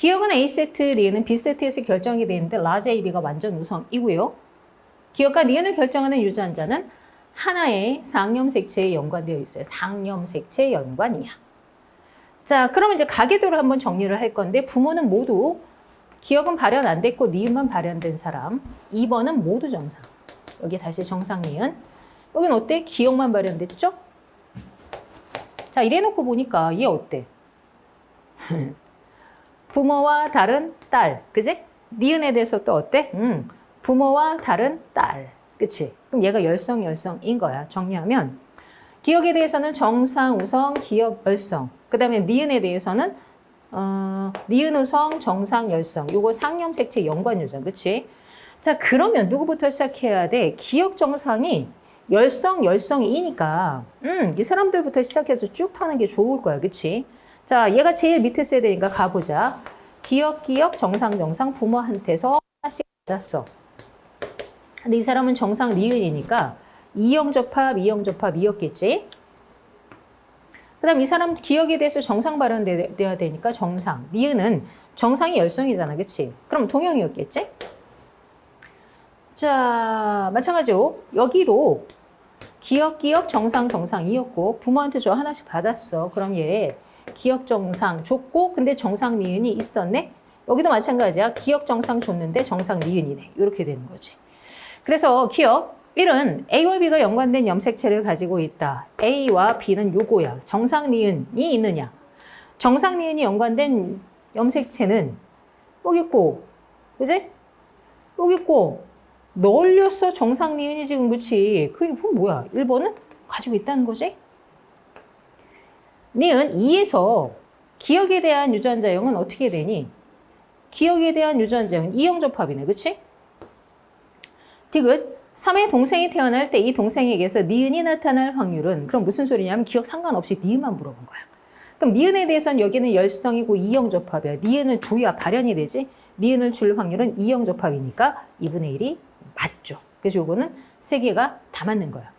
기억은 A세트, 리은은 B세트에서 결정이 되는데 라지 AB가 완전 우선이고요. 기억과 니은을 결정하는 유전자는 하나의 상염색체에 연관되어 있어요. 상염색체 연관이야. 자, 그러면 이제 가계도를 한번 정리를 할 건데 부모는 모두 기억은 발현 안 됐고 니은만 발현된 사람. 2번은 모두 정상. 여기 다시 정상 니은. 여긴 어때? 기억만 발현됐죠? 자, 이래놓고 보니까 얘 어때? 부모와 다른 딸, 그지? 니은에 대해서 또 어때? 음, 부모와 다른 딸, 그치? 그럼 얘가 열성, 열성인 거야. 정리하면 기억에 대해서는 정상, 우성, 기억, 열성. 그 다음에 니은에 대해서는 어, 니은, 우성, 정상, 열성. 요거 상염색체 연관 유전, 그치? 자, 그러면 누구부터 시작해야 돼? 기억 정상이 열성, 열성이니까 음, 이 사람들부터 시작해서 쭉 타는 게 좋을 거야, 그치? 자, 얘가 제일 밑에 세대니까 가보자. 기억, 기억, 정상, 정상 부모한테서 하나씩 받았어. 근데 이 사람은 정상 리은이니까 이형접합, 이형접합 이었겠지. 그 다음 이 사람 기억에 대해서 정상 발현돼야 되니까 정상. 니은은 정상이 열성이잖아, 그치? 그럼 동형이었겠지? 자, 마찬가지로 여기도 기억, 기억, 정상, 정상이었고 부모한테 저 하나씩 받았어. 그럼 얘 기억 정상 줬고 근데 정상 니은이 있었네? 여기도 마찬가지야. 기억 정상 줬는데 정상 니은이네. 이렇게 되는 거지. 그래서 기억 1은 A와 B가 연관된 염색체를 가지고 있다. A와 B는 요거야. 정상 니은이 있느냐? 정상 니은이 연관된 염색체는 여기 있고, 그지? 여기 있고, 널렸어. 정상 니은이 지금, 그치? 그게 뭐야? 1번은 가지고 있다는 거지? 니은 2에서 기억에 대한 유전자형은 어떻게 되니? 기억에 대한 유전자형은 이형접합이네. 그치? 디귿 3의 동생이 태어날 때 이 동생에게서 니은이 나타날 확률은 그럼 무슨 소리냐면 기억 상관없이 니은만 물어본 거야. 그럼 니은에 대해서는 여기는 열성이고 이형접합이야. 니은을 줘야 발현이 되지. 니은을 줄 확률은 이형접합이니까 2분의 1이 맞죠. 그래서 요거는 세 개가 다 맞는 거야.